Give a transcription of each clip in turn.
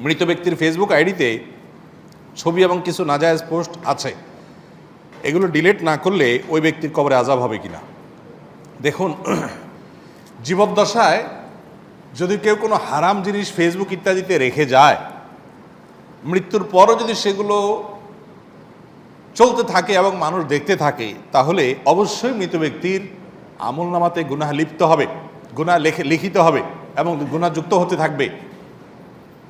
মৃত ব্যক্তির ফেসবুক আইডিতে ছবি এবং কিছু নাজায়েজ পোস্ট আছে। এগুলো ডিলিট না করলে ওই ব্যক্তির কবরে আজাব হবে কিনা? দেখুন, জীবদ্দশায় যদি কেউ কোনো হারাম জিনিস ফেসবুক ইত্যাদিতে রেখে যায়, মৃত্যুর পরও যদি সেগুলো চলতে থাকে এবং মানুষ দেখতে থাকে, তাহলে অবশ্যই মৃত ব্যক্তির আমল নামাতে গুনাহ লিপ্ত হবে, গুনাহ লেখে লিখিত হবে এবং গুনাহযুক্ত হতে থাকবে।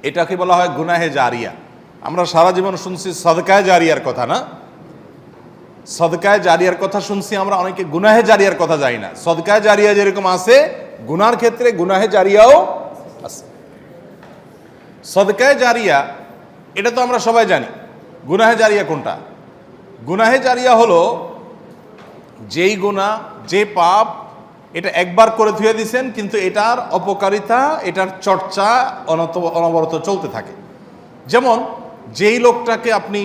এটাকে বলা হয় গুনাহে জারিয়া। আমরা সারা জীবন শুনছি সদকায় জারিয়ার কথা না? সদকায় জারিয়ার কথা শুনছি, আমরা অনেকে গুনাহে জারিয়ার কথা জানি না। সদকায় জারিয়া যেরকম আছে, গুনার ক্ষেত্রে গুনাহে জারিয়াও আছে। সদকায় জারিয়া, এটা তো আমরা সবাই জানি। গুনাহে জারিয়া কোনটা? গুনাহে জারিয়া হলো যেই গুণা যে পাপ এটা একবার করে ধুয়ে দিছেন, কিন্তু এটার অপকারিতা, এটার চর্চা অনত, অনবরত চলতে থাকে। যেমন, যেই লোকটাকে আপনি,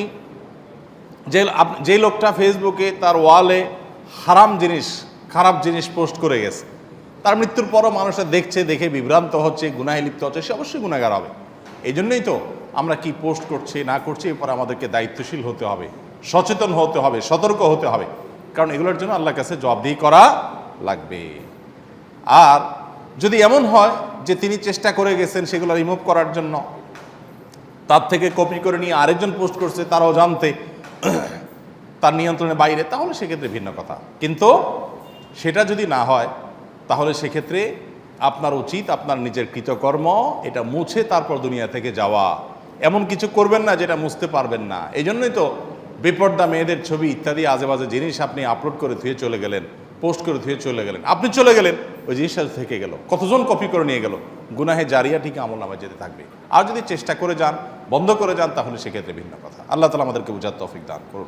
যে যেই লোকটা ফেসবুকে তার ওয়ালে হারাম জিনিস, খারাপ জিনিস পোস্ট করে গেছে, তার মৃত্যুর পরও মানুষরা দেখছে, দেখে বিভ্রান্ত হচ্ছে, গুনাহে লিপ্ত হচ্ছে, সে অবশ্যই গুণাগার হবে। এই জন্যই তো আমরা কি পোস্ট করছি, না করছি, এরপর আমাদেরকে দায়িত্বশীল হতে হবে, সচেতন হতে হবে, সতর্ক হতে হবে। কারণ এগুলোর জন্য আল্লাহর কাছে জবাবদিহি করা লাগবে। আর যদি এমন হয় যে তিনি চেষ্টা করে গেছেন সেগুলো রিমুভ করার জন্য, তার থেকে কপি করে নিয়ে আরেকজন পোস্ট করছে, তারাও জানতে তার নিয়ন্ত্রণের বাইরে, তাহলে সেক্ষেত্রে ভিন্ন কথা। কিন্তু সেটা যদি না হয়, তাহলে সেক্ষেত্রে আপনার উচিত, আপনার নিজের কৃতকর্ম, এটা মুছে তারপর দুনিয়া থেকে যাওয়া। এমন কিছু করবেন না যেটা মুছতে পারবেন না। এই জন্যই তো বেপর্দা মেয়েদের ছবি ইত্যাদি আজে বাজে জিনিস আপনি আপলোড করে ধুয়ে চলে গেলেন। পোস্ট করে ধুয়ে চলে গেলেন। আপনি চলে গেলেন, ওই জিনিসটা থেকে গেল। কতজন কপি করে নিয়ে গেল? গুনাহে জারিয়া ঠিক আমল নামে যেতে থাকবে। আর যদি চেষ্টা করে যান, বন্ধ করে যান, তাহলে সেক্ষেত্রে ভিন্ন কথা। আল্লাহ তালা আমাদেরকে বুঝার তফিক দান করুন।